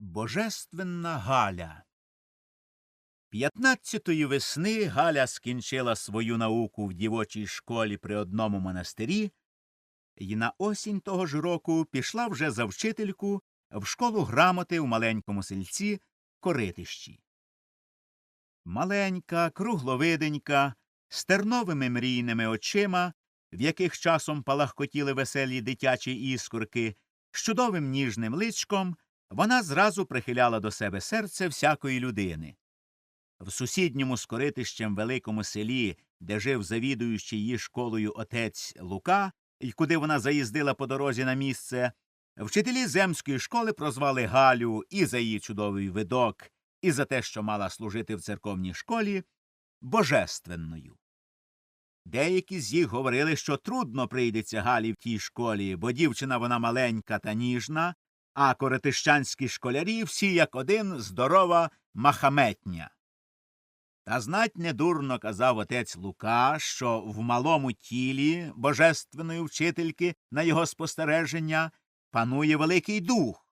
Божественна Галя. П'ятнадцятої весни Галя скінчила свою науку в дівочій школі при одному монастирі і на осінь того ж року пішла вже за вчительку в школу грамоти в маленькому сельці Коритищі. Маленька, кругловиденька, з терновими мрійними очима, в яких часом палахкотіли веселі дитячі іскорки, з чудовим ніжним личком вона зразу прихиляла до себе серце всякої людини. В сусідньому з Коритищем великому селі, де жив завідуючий її школою отець Лука, і куди вона заїздила по дорозі на місце, вчителі земської школи прозвали Галю і за її чудовий видок, і за те, що мала служити в церковній школі, божественною. Деякі з їх говорили, що трудно прийдеться Галі в тій школі, бо дівчина вона маленька та ніжна, а коретищанські школярі всі як один здорова махаметня. Та знать недурно казав отець Лука, що в малому тілі божественної вчительки на його спостереження панує Великий Дух,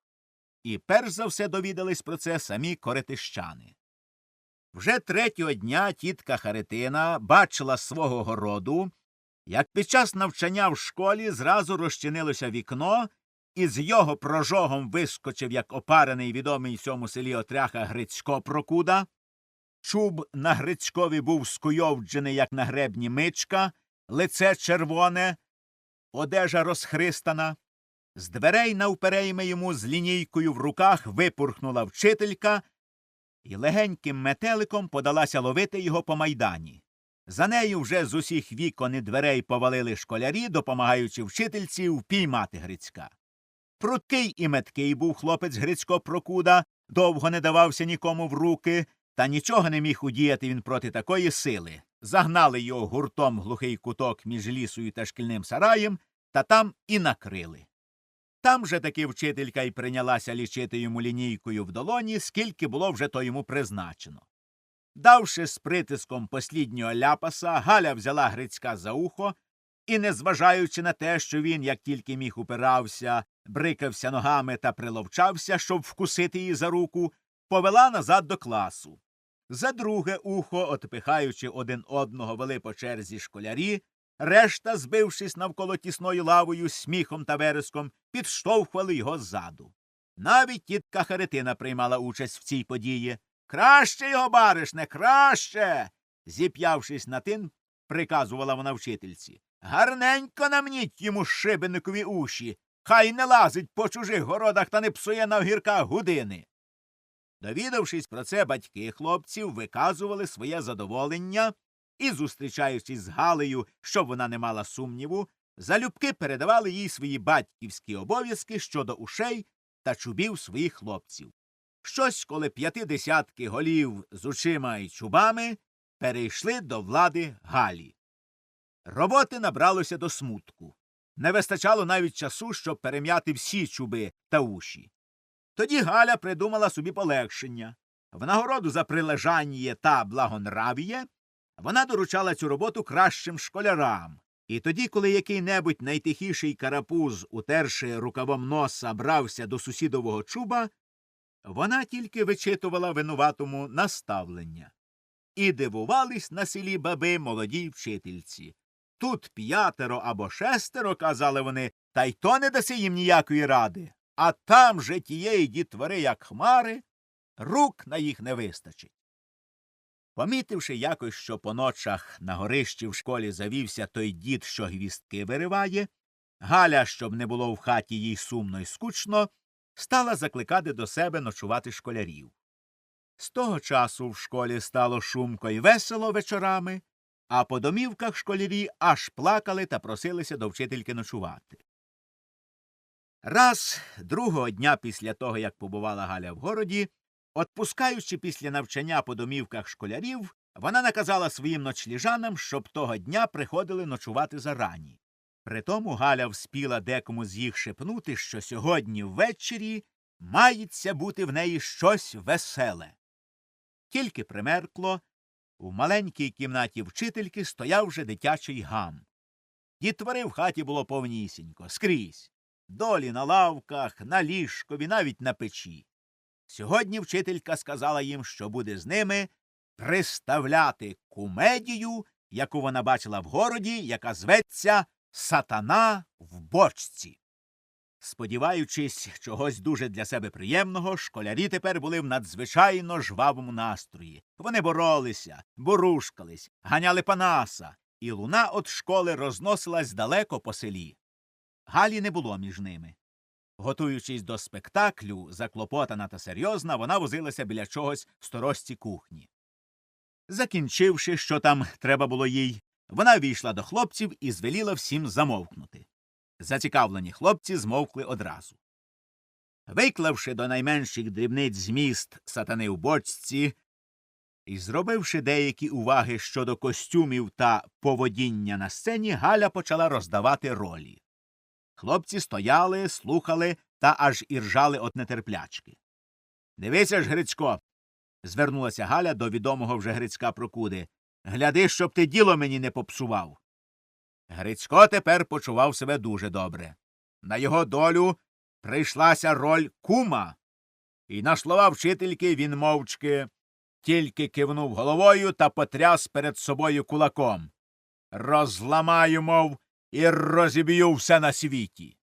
і перш за все довідались про це самі коретищани. Вже третього дня тітка Харитина бачила свого городу, як під час навчання в школі зразу розчинилося вікно, і з його прожогом вискочив, як опарений відомий в цьому селі отряха Грицько Прокуда. Чуб на Грицькові був скуйовджений, як на гребні мичка, лице червоне, одежа розхристана. З дверей навперейми йому з лінійкою в руках випурхнула вчителька і легеньким метеликом подалася ловити його по майдані. За нею вже з усіх вікон і дверей повалили школярі, допомагаючи вчительці впіймати Грицька. Пруткий і меткий був хлопець Грицько Прокуда, довго не давався нікому в руки, та нічого не міг удіяти він проти такої сили. Загнали його гуртом глухий куток між лісою та шкільним сараєм, та там і накрили. Там же таки вчителька й прийнялася лічити йому лінійкою в долоні, скільки було вже то йому призначено. Давши з притиском посліднього ляпаса, Галя взяла Грицька за ухо і, незважаючи на те, що він, як тільки міг, упирався, брикався ногами та приловчався, щоб вкусити її за руку, повела назад до класу. За друге ухо, отпихаючи один одного, вели по черзі школярі, решта, збившись навколо тісною лавою, сміхом та вереском, підштовхували його ззаду. Навіть тітка Харитина приймала участь в цій події. Краще його, баришне, краще. зіп'явшись на тин, приказувала вона вчительці. Гарненько намніть йому шибеникові уші. Хай не лазить по чужих городах та не псує на огірках гудини. Довідавшись про це, батьки хлопців виказували своє задоволення і, зустрічаючись з Галею, щоб вона не мала сумніву, залюбки передавали їй свої батьківські обов'язки щодо ушей та чубів своїх хлопців. Щось, коли п'яти десятки голів з очима і чубами перейшли до влади Галі. Роботи набралося до смутку. Не вистачало навіть часу, щоб перем'яти всі чуби та уші. Тоді Галя придумала собі полегшення. В нагороду за прилежання та благонравіє вона доручала цю роботу кращим школярам. І тоді, коли який-небудь найтихіший карапуз, утерши рукавом носа, брався до сусідового чуба, вона тільки вичитувала винуватому наставлення. І дивувались на селі баби молодій вчительці. Тут п'ятеро або шестеро, казали вони, та й то не даси їм ніякої ради. А там же тієї дітвори, як хмари, рук на їх не вистачить. Помітивши якось, що по ночах на горищі в школі завівся той дід, що гвістки вириває, Галя, щоб не було в хаті їй сумно й скучно, стала закликати до себе ночувати школярів. З того часу в школі стало шумко й весело вечорами, а по домівках школярі аж плакали та просилися до вчительки ночувати. Раз другого дня після того, як побувала Галя в городі, отпускаючи після навчання по домівках школярів, вона наказала своїм ночліжанам, щоб того дня приходили ночувати зарані. Притому Галя вспіла декому з їх шепнути, що сьогодні ввечері мається бути в неї щось веселе. Тільки примеркло, у маленькій кімнаті вчительки стояв вже дитячий гам. Дітвори в хаті було повнісінько, скрізь. Долі на лавках, на ліжкові, навіть на печі. Сьогодні вчителька сказала їм, що буде з ними приставляти кумедію, яку вона бачила в городі, яка зветься Сатана в бочці. Сподіваючись чогось дуже для себе приємного, школярі тепер були в надзвичайно жвавому настрої. Вони боролися, борушкались, ганяли панаса, і луна від школи розносилась далеко по селі. Галі не було між ними. Готуючись до спектаклю, заклопотана та серйозна, вона возилася біля чогось в сторожці кухні. Закінчивши, що там треба було їй, вона війшла до хлопців і звеліла всім замовкнути. Зацікавлені хлопці змовкли одразу. Виклавши до найменших дрібниць зміст сатани в бочці і зробивши деякі уваги щодо костюмів та поводіння на сцені, Галя почала роздавати ролі. Хлопці стояли, слухали та аж іржали от нетерплячки. Дивися ж, Грицько. звернулася Галя до відомого вже Грицька Прокуди. Гляди, щоб ти діло мені не попсував. Грицько тепер почував себе дуже добре. На його долю прийшлася роль кума. І на слова вчительки він мовчки тільки кивнув головою та потряс перед собою кулаком. Розламаю, мов, і розіб'ю все на світі.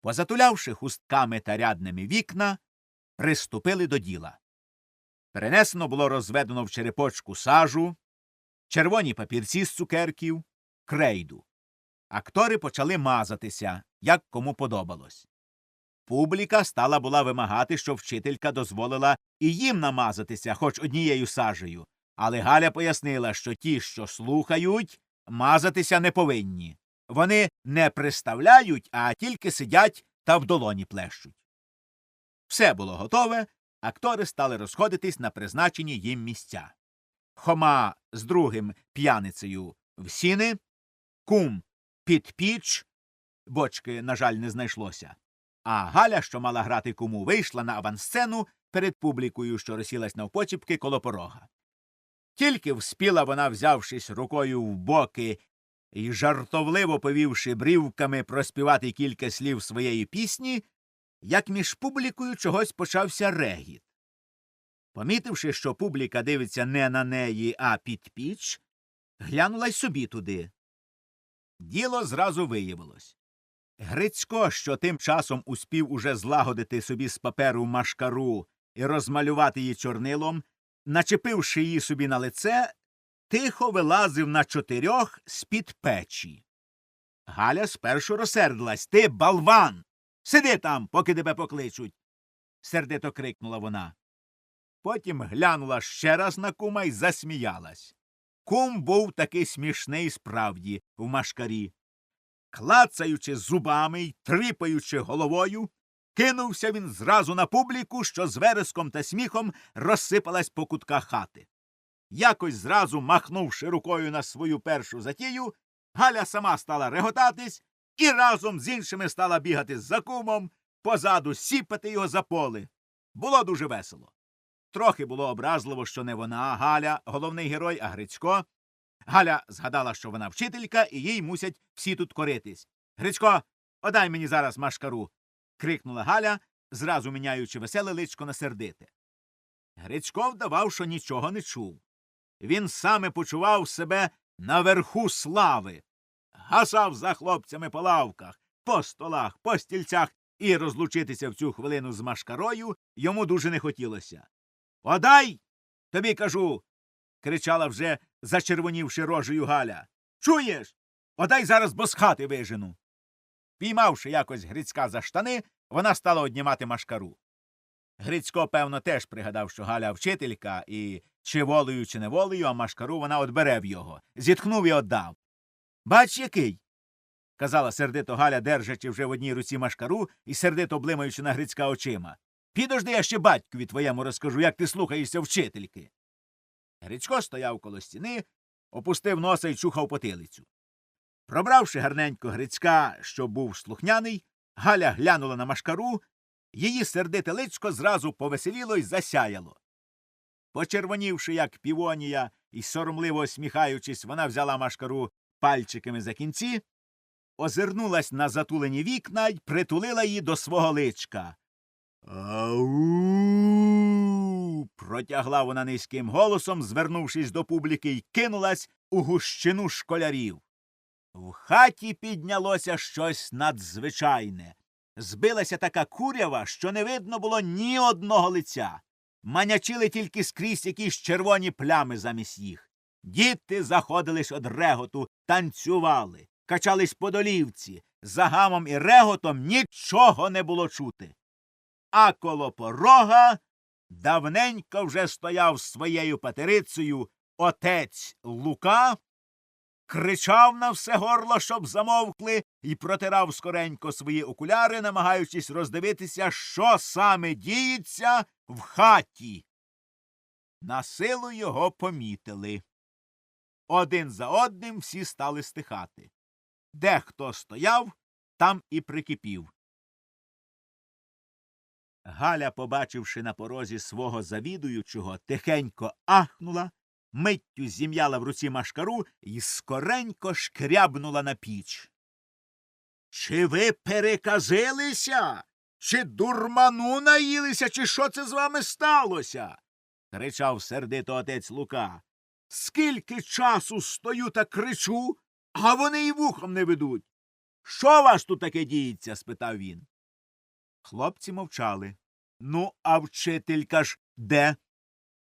Позатулявши хустками та рядними вікна, приступили до діла. Перенесено було розведено в черепочку сажу, червоні папірці з цукерків, крейду. Актори почали мазатися, як кому подобалось. Публіка стала була вимагати, щоб вчителька дозволила і їм намазатися хоч однією сажею, але Галя пояснила, що ті, що слухають, мазатися не повинні. Вони не приставляють, а тільки сидять та в долоні плещуть. Все було готове, актори стали розходитись на призначені їм місця. Хома з другим п'яницею в сіни, кум під піч, бочки, на жаль, не знайшлося. А Галя, що мала грати куму, вийшла на авансцену перед публікою, що розсілась навпочіпки коло порога. Тільки вспіла вона, взявшись рукою в боки і жартовливо повівши брівками проспівати кілька слів своєї пісні, як між публікою чогось почався регіт. Помітивши, що публіка дивиться не на неї, а під піч, глянула й собі туди. Діло зразу виявилось. Грицько, що тим часом успів уже злагодити собі з паперу машкару і розмалювати її чорнилом, начепивши її собі на лице, тихо вилазив на чотирьох з-під печі. Галя спершу розсердилась. Ти балван. Сиди там, поки тебе покличуть. сердито крикнула вона. Потім глянула ще раз на кума і засміялась. Кум був таки смішний справді в машкарі. Клацаючи зубами й тріпаючи головою, кинувся він зразу на публіку, що з вереском та сміхом розсипалась по кутках хати. Якось зразу махнувши рукою на свою першу затію, Галя сама стала реготатись і разом з іншими стала бігати за кумом, позаду сіпати його за поле. Було дуже весело. Трохи було образливо, що не вона, Галя, головний герой, а Грицько. Галя згадала, що вона вчителька, і їй мусять всі тут коритись. Грицько, одай мені зараз машкару. крикнула Галя, зразу міняючи веселе личко на сердите. Грицько вдавав, що нічого не чув. Він саме почував себе наверху слави, гасав за хлопцями по лавках, по столах, по стільцях, і розлучитися в цю хвилину з машкарою йому дуже не хотілося. Одай, тобі кажу. кричала вже, зачервонівши рожею Галя. Чуєш? Одай зараз бо з хати вижену. Піймавши якось Грицька за штани, вона стала однімати машкару. Грицько, певно, теж пригадав, що Галя вчителька, і чи волею, чи не волею, а машкару вона одбере в його. Зітхнув і оддав. Бач, який. казала сердито Галя, держачи вже в одній руці машкару і сердито блимаючи на Грицька очима. Підожди, я ще батькові твоєму розкажу, як ти слухаєшся вчительки. Грицько стояв коло стіни, опустив носа і чухав потилицю. Пробравши гарненько Грицька, що був слухняний, Галя глянула на машкару, її сердите личко зразу повеселіло й засяяло. Почервонівши, як півонія, і соромливо сміхаючись, вона взяла машкару пальчиками за кінці, озирнулась на затулені вікна й притулила її до свого личка. Ау. протягла вона низьким голосом, звернувшись до публіки, й кинулась у гущину школярів. В хаті піднялося щось надзвичайне. Збилася така курява, що не видно було ні одного лиця. Манячили тільки скрізь якісь червоні плями замість їх. Діти заходились од реготу, танцювали, качались по долівці. За гамом і реготом нічого не було чути. А коло порога давненько вже стояв своєю патерицею отець Лука, кричав на все горло, щоб замовкли, і протирав скоренько свої окуляри, намагаючись роздивитися, що саме діється в хаті. На силу його помітили. Один за одним всі стали стихати. Де хто стояв, там і прикипів. Галя, побачивши на порозі свого завідуючого, тихенько ахнула, миттю зім'яла в руці машкару і скоренько шкрябнула на піч. Чи ви переказилися? Чи дурману наїлися, чи що це з вами сталося? кричав сердито отець Лука. Скільки часу стою та кричу, а вони й вухом не ведуть. Що вас тут таке діється? спитав він. Хлопці мовчали. Ну, а вчителька ж де?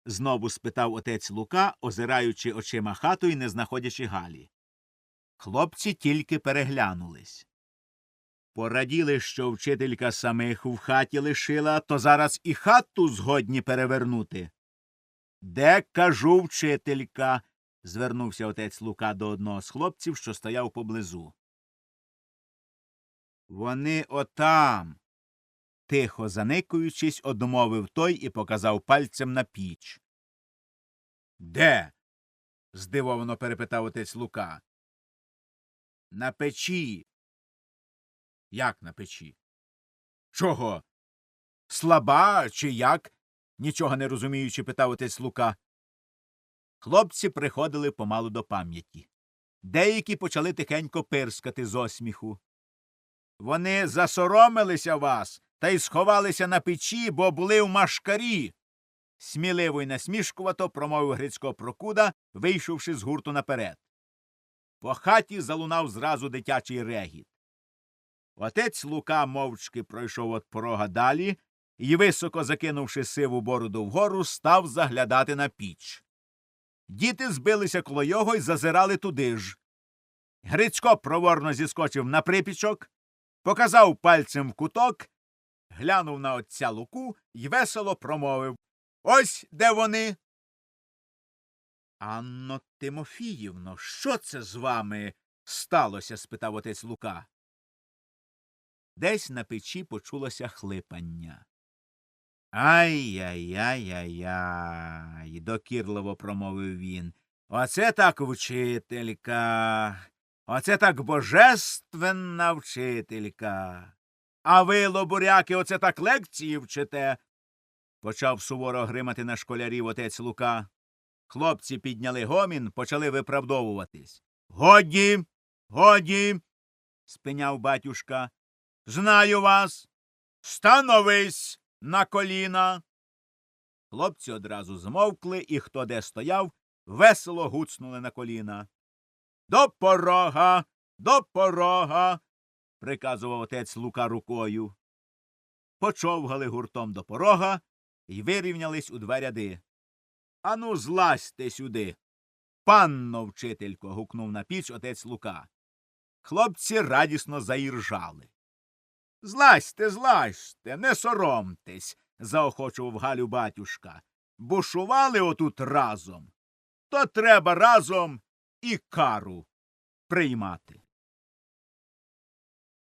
знову спитав отець Лука, озираючи очима хату і не знаходячи Галі. Хлопці тільки переглянулись. Пораділи, що вчителька самих в хаті лишила, то зараз і хату згодні перевернути. Де кажу вчителька? звернувся отець Лука до одного з хлопців, що стояв поблизу. Вони отам. Тихо заникуючись, одмовив той і показав пальцем на піч. Де? здивовано перепитав отець Лука. На печі. Як на печі? Чого? Слаба чи як? нічого не розуміючи, питав отець Лука. Хлопці приходили помалу до пам'яті. Деякі почали тихенько пирскати з осміху. Вони засоромилися вас та й сховалися на печі, бо були в машкарі. Сміливо й насмішкувато промовив Грицько Прокуда, вийшовши з гурту наперед. По хаті залунав зразу дитячий регіт. Отець Лука мовчки пройшов от порога далі і, високо закинувши сиву бороду вгору, став заглядати на піч. Діти збилися коло його й зазирали туди ж. Грицько проворно зіскочив на припічок, показав пальцем в куток, глянув на отця Луку й весело промовив Ось де вони. Анно Тимофіївно, що це з вами сталося? спитав отець Лука. Десь на печі почулося хлипання. Ай-яй-яй-яй-яй, докірливо промовив він. Оце так вчителька. Оце так божественна вчителька. А ви, лобуряки, оце так лекції вчите. Почав суворо гримати на школярів отець Лука. Хлопці підняли гомін, почали виправдовуватись. Годі, годі, спиняв батюшка. Знаю вас. Становись на коліна. Хлопці одразу змовкли, і хто де стояв, весело гуцнули на коліна. До порога, до порога. Приказував отець Лука рукою. Почовгали гуртом до порога і вирівнялись у два ряди. Ану, злазьте сюди. Панно вчителько. гукнув на піч отець Лука. Хлопці радісно заіржали. Злазьте, злазьте, не соромтесь, заохочував Галю батюшка. Бушували отут разом. То треба разом і кару приймати.